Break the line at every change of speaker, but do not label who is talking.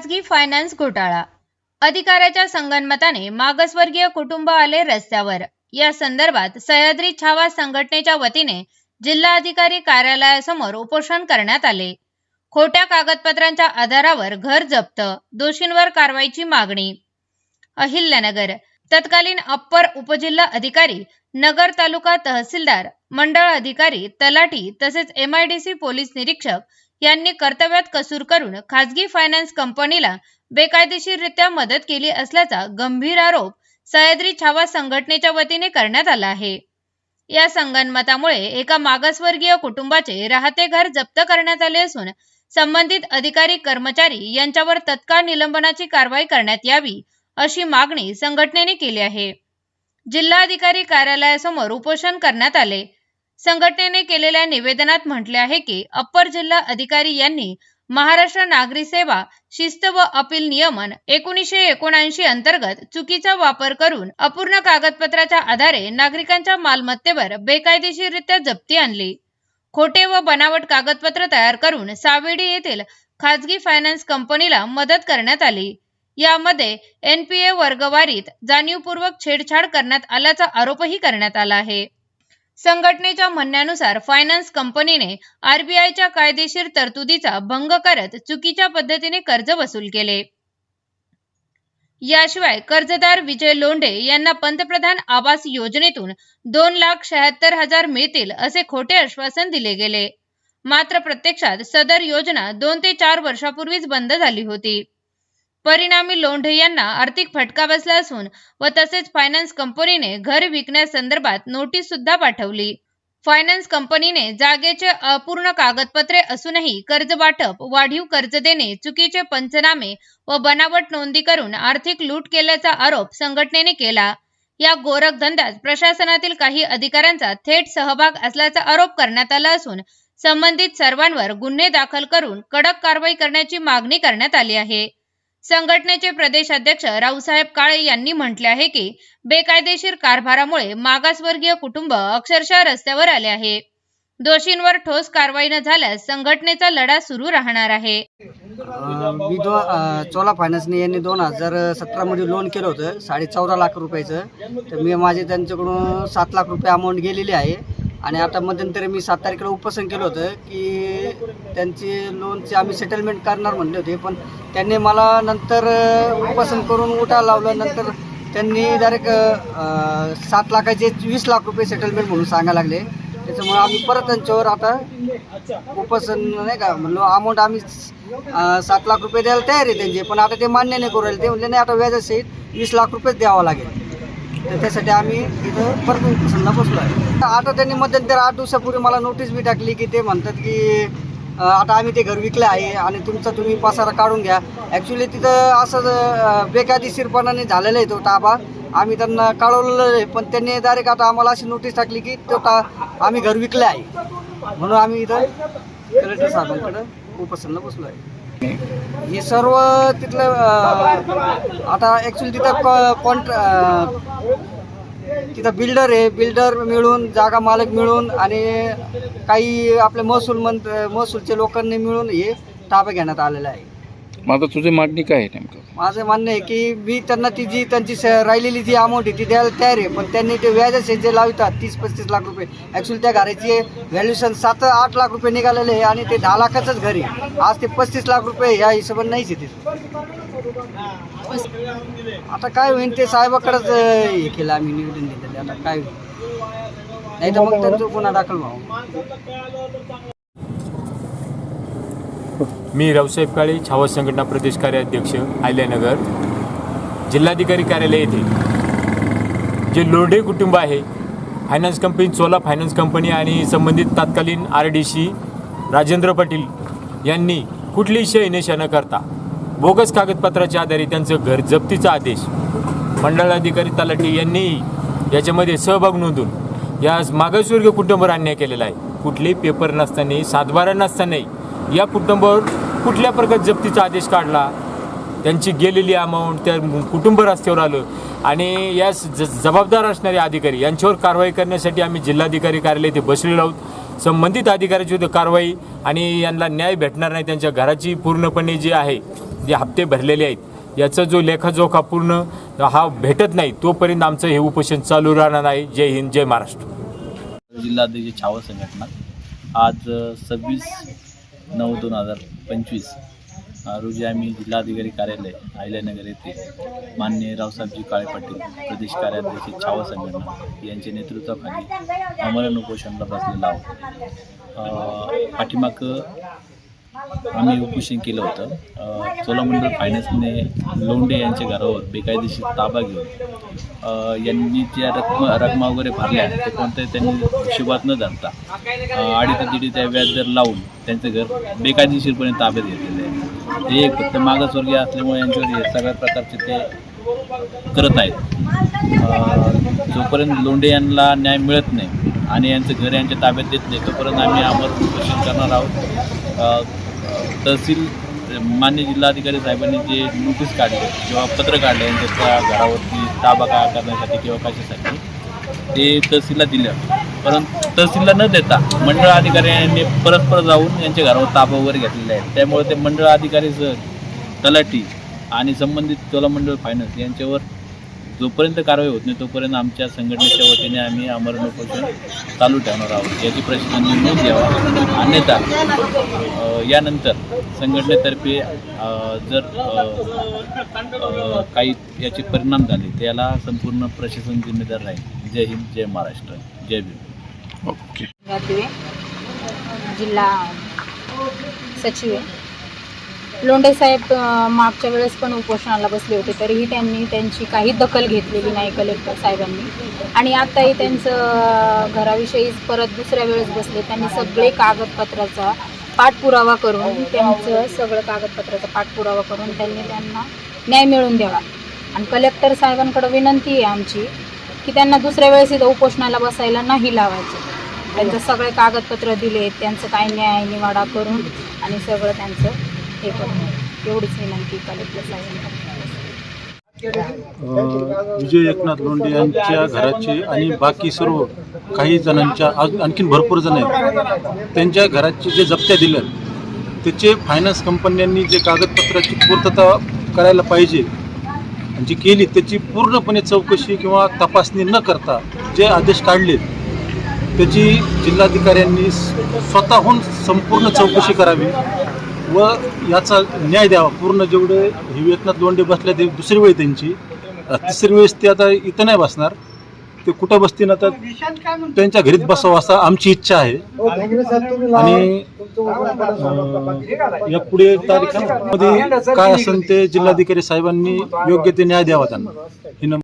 खाजगी फायनान्स घोटाळा. अधिकाऱ्याच्या संगनमताने मागासवर्गीय कुटुंब आले रस्त्यावर. या संदर्भात सह्याद्री छावा संघटनेच्या वतीने जिल्हाधिकारी कार्यालयासमोर उपोषण करण्यात आले. खोट्या कागदपत्रांच्या आधारावर घर जप्त दोषींवर कारवाईची मागणी. अहिल्यानगर तत्कालीन अप्पर उपजिल्हा अधिकारी नगर तालुका तहसीलदार मंडळ अधिकारी तलाठी तसेच एमआयडीसी पोलीस निरीक्षक यांनी कर्तव्यात कसूर करून खासगी फायनान्स कंपनीला बेकायदेशीररित्या मदत केली असल्याचा गंभीर आरोप सह्याद्री छावा संघटनेच्या वतीने करण्यात आला आहे. या संगनमतामुळे एका मागासवर्गीय कुटुंबाचे राहते घर जप्त करण्यात आले असून संबंधित अधिकारी कर्मचारी यांच्यावर तत्काळ निलंबनाची कारवाई करण्यात यावी अशी मागणी संघटनेने केली आहे. जिल्हाधिकारी कार्यालयासमोर उपोषण करण्यात आले. संघटनेने केलेल्या निवेदनात म्हटले आहे की अप्पर जिल्हा अधिकारी यांनी महाराष्ट्र नागरी सेवा शिस्त व अपील नियमन एकोणीसशे एकोणऐंशी अंतर्गत चुकीचा वापर करून अपूर्ण कागदपत्राच्या आधारे नागरिकांच्या मालमत्तेवर बेकायदेशीररित्या जप्ती आणली. खोटे व बनावट कागदपत्र तयार करून सावेडी येथील खाजगी फायनान्स कंपनीला मदत करण्यात आली. यामध्ये एनपीए वर्गवारीत जाणीवपूर्वक छेडछाड करण्यात आल्याचा आरोपही करण्यात आला आहे. संघटनेच्या म्हणण्यानुसार फायनान्स कंपनीने आरबीआयच्या कायदेशीर तरतुदीचा भंग करत चुकीच्या पद्धतीने कर्ज वसूल केले. याशिवाय कर्जदार विजय लोंढे यांना पंतप्रधान आवास योजनेतून दोन लाख शहात्तर हजार मिळतील असे खोटे आश्वासन दिले गेले. मात्र प्रत्यक्षात सदर योजना दोन ते चार वर्षापूर्वीच बंद झाली होती. परिणामी लोंढे यांना आर्थिक फटका बसला असून व तसेच फायनान्स कंपनीने घर विकण्यासंदर्भात नोटीस सुद्धा पाठवली. फायनान्स कंपनीने जागेचे अपूर्ण कागदपत्रे असूनही कर्ज वाटप वाढीव कर्ज देणे चुकीचे पंचनामे व बनावट नोंदी करून आर्थिक लूट केल्याचा आरोप संघटनेने केला. या गोरखधंद्यात प्रशासनातील काही अधिकाऱ्यांचा थेट सहभाग असल्याचा आरोप करण्यात आला असून संबंधित सर्वांवर गुन्हे दाखल करून कडक कारवाई करण्याची मागणी करण्यात आली आहे. संघटनेचे प्रदेश अध्यक्ष रावसाहेब काळे यांनी म्हटले आहे की बेकायदेशीर कारभारामुळे मागासवर्गीय कुटुंब अक्षरशः रस्त्यावर आले आहे. दोषींवर ठोस कारवाई न झाल्यास संघटनेचा लढा सुरू राहणार आहे.
मी दो चोला फायनान्सने यांनी दोन हजार सतरामध्ये लोन केलं होतं साडे चौदा लाख रुपयाचं. तर मी माझे त्यांच्याकडून सात लाख रुपये अमाऊंट गेलेली आहे. आणि आता मध्यंतरी मी सात तारखेला उपोषण केलं होतं की त्यांची लोनचे आम्ही सेटलमेंट करणार म्हणले होते पण त्यांनी मला नंतर उपोषण करून उठा लावलं. नंतर त्यांनी डायरेक्ट सात लाखाचे वीस लाख रुपये सेटलमेंट म्हणून सांगायला लागले. त्याच्यामुळे आम्ही परत त्यांच्यावर आता उपोषण नाही का म्हणलो अमाऊंट आम्ही सात लाख रुपये द्यायला तयार आहे त्यांचे पण आता ते मान्य नाही करू राहिले. ते म्हणले नाही आता व्याजासहित वीस लाख रुपयेच द्यावा लागेल. तर त्यासाठी आम्ही इथं परत उपसनला बसलो आहे आता त्यांनी मध्यंतरी आठ दिवसापूर्वी मला नोटीस बी टाकली की ते म्हणतात की आता आम्ही ते घर विकलं आहे आणि तुमचा तुम्ही पसारा काढून घ्या. ॲक्च्युली तिथं असं बेकायदेशीरपणाने झालेलं आहे तो ताबा. आम्ही त्यांना काढवलेलं आहे पण त्यांनी डायरेक्ट आता आम्हाला अशी नोटीस टाकली की तो ता आम्ही घर विकलं आहे. म्हणून आम्ही इथं कलेक्टर साहेबांकडं उपोषणला बसलो आहे हे सर्व तिथलं आता ॲक्च्युली तिथं कॉन्ट्रा तिथं बिल्डर आहे. बिल्डर मिळून जागा मालक मिळून आणि काही आपले महसूल मंत्र महसूलचे लोकांनी मिळून हे ताबा घेण्यात आलेला आहे.
मग आता तुझी मागणी काय आहे नेमकं?
माझं म्हणणं आहे की मी त्यांना ती जी त्यांची स- राहिलेली जी अमाऊंट आहे ती द्यायला तयार आहे. पण त्यांनी ते व्याजाचे जे लावतात तीस पस्तीस लाख रुपये. ॲक्च्युली त्या घराची व्हॅल्युएशन सात आठ लाख रुपये निघालेले आहे आणि ते दहा लाखाचंच घर आहे. आज ते पस्तीस लाख रुपये ह्या हिशोबाने नाहीच आहे ते. आता काय होईल ते साहेबाकडंच अं, हे केलं आम्ही निवेदन दिलेले. आता काय होईल? नाही तर मग त्यांचं गुन्हा दाखल भाऊ
मी रावसाहेब काळे छावा संघटना प्रदेश कार्याध्यक्ष आल्यानगर जिल्हाधिकारी कार्यालय येथे. जे लोढे कुटुंब आहे finance company Chola finance company आणि संबंधित तत्कालीन R D C Rajendra Patil यांनी कुठलीही शय न करता बोगस कागदपत्राच्या आधारे त्यांचं घर जप्तीचा आदेश मंडळाधिकारी तलाठी यांनी याच्यामध्ये सहभाग नोंदून या मागासवर्गीय कुटुंबावर अन्याय केलेला आहे. कुठलेही पेपर नसतानाही सातबारा नसतानाही या कुटुंबावर कुठल्या प्रकारे जप्तीचा आदेश काढला? त्यांची गेलेली अमाऊंट त्या कुटुंब रस्त्यावर आलं. आणि या ज जबाबदार असणारे अधिकारी यांच्यावर कारवाई करण्यासाठी आम्ही जिल्हाधिकारी कार्यालय इथे बसलेलो आहोत. संबंधित अधिकाऱ्याची विरुद्ध कारवाई आणि यांना न्याय भेटणार नाही त्यांच्या घराची पूर्णपणे जी आहे जे हप्ते भरलेले आहेत याचा जो लेखाजोखा पूर्ण हा भेटत नाही तोपर्यंत आमचं हे उपोषण चालू राहणार नाही जय हिंद जय महाराष्ट्र.
जिल्हाध्यक्ष छावा संघटना आज सव्वीस नऊ दोन हजार पंचवीस. रोजी आम्ही जिल्हाधिकारी कार्यालय अहिल्यानगर येथे माननीय रावसाहेबजी काळे पाटील प्रदेश कार्याध्यक्ष छावा संघटना यांच्या नेतृत्वाखाली अमरण उपोषणला बसलेला आहोत. पाठीमागं आम्ही उपोषण केलं होतं. चोलामंडळ फायनान्सने लोंढे यांच्या घरावर बेकायदेशीर ताबा घेऊन यांनी ज्या रकम रकमा वगैरे भरल्या ते कोणत्याही त्यांनी हिशोबात न धरता अडीच दीड त्या व्याजदर लावून त्यांचं घर बेकायदेशीरपणे ताब्यात घेतलेलं आहे. ते एक फक्त मागासवर्गीय असल्यामुळे यांच्यावर हे सगळ्या प्रकारचे ते करत आहेत. जोपर्यंत लोंढे यांना न्याय मिळत नाही आणि यांचं घर यांच्या ताब्यात देत नाही तोपर्यंत आम्ही आमर उपोषण करणार आहोत. तहसील मान्य जिल्हाधिकारी साहेबांनी जे नोटीस काढले किंवा पत्र काढले यांच्या घरावरती ताबा का करण्यासाठी किंवा कशासाठी ते तहसीलला दिलं. परंतु तहसीलला न देता मंडळ अधिकाऱ्यांनी परस्पर जाऊन यांच्या घरावर ताबा वगैरे घेतलेला आहे त्यामुळे ते मंडळ अधिकारी सर तलाठी आणि संबंधित चोलामंडळ फायनान्स यांच्यावर जोपर्यंत कारवाई होत नाही तोपर्यंत आमच्या संघटनेच्या वतीने आम्ही अमरण उपोषण चालू ठेवणार आहोत. याची प्रशासनाने नोंद घ्यावा. अन्यथा यानंतर संघटनेतर्फे जर काही याचे परिणाम झाले त्याला संपूर्ण प्रशासन जिम्मेदार राहील. जय हिंद जय महाराष्ट्र जय भीम.
जिल्हा सचिव लोंढे साहेब मागच्या वेळेस पण उपोषणाला बसले होते तरीही त्यांनी त्यांची काही दखल घेतलेली नाही कलेक्टर साहेबांनी. आणि आत्ताही त्यांचं घराविषयीच घराविषयी परत दुसऱ्या वेळेस बसले त्यांनी सगळे कागदपत्राचा पाठपुरावा करून त्यांचं सगळं कागदपत्राचा पाठपुरावा करून त्यांनी त्यांना न्याय मिळवून द्यावा. आणि कलेक्टर साहेबांकडे विनंती आहे आमची की त्यांना दुसऱ्या वेळेस इथं उपोषणाला बसायला नाही लावायचं. त्यांचं सगळे कागदपत्र दिले त्यांचं काय न्याय निवाडा करून आणि सगळं त्यांचं हे करणं एवढीच विनंती कलेक्टर साहेबांकडे
विजय एकनाथ लोंढे यांच्या घराचे आणि बाकी सर्व काही जणांच्या आणखीन भरपूर जण आहेत. त्यांच्या घराचे जे जप्त्या दिल्या त्याचे फायनान्स कंपन्यांनी जे कागदपत्राची पूर्तता करायला पाहिजे आणि जी केली त्याची पूर्णपणे चौकशी किंवा तपासणी न करता जे आदेश काढले त्याची जिल्हाधिकाऱ्यांनी स्वतःहून संपूर्ण चौकशी करावी. व याचा न्याय द्यावा. पूर्ण जेवढे ही एकनाथ लोंढे बसले ते दुसरी वेळ त्यांची. तिसरी वेळेस ते आता इथं नाही बसणार. ते कुठं बसतील आता? त्यांच्या घरीच बसावं असा आमची इच्छा आहे. आणि या पुढे तारीखांमध्ये काय असेल ते जिल्हाधिकारी साहेबांनी योग्य ते न्याय द्यावा त्यांना. ही नम-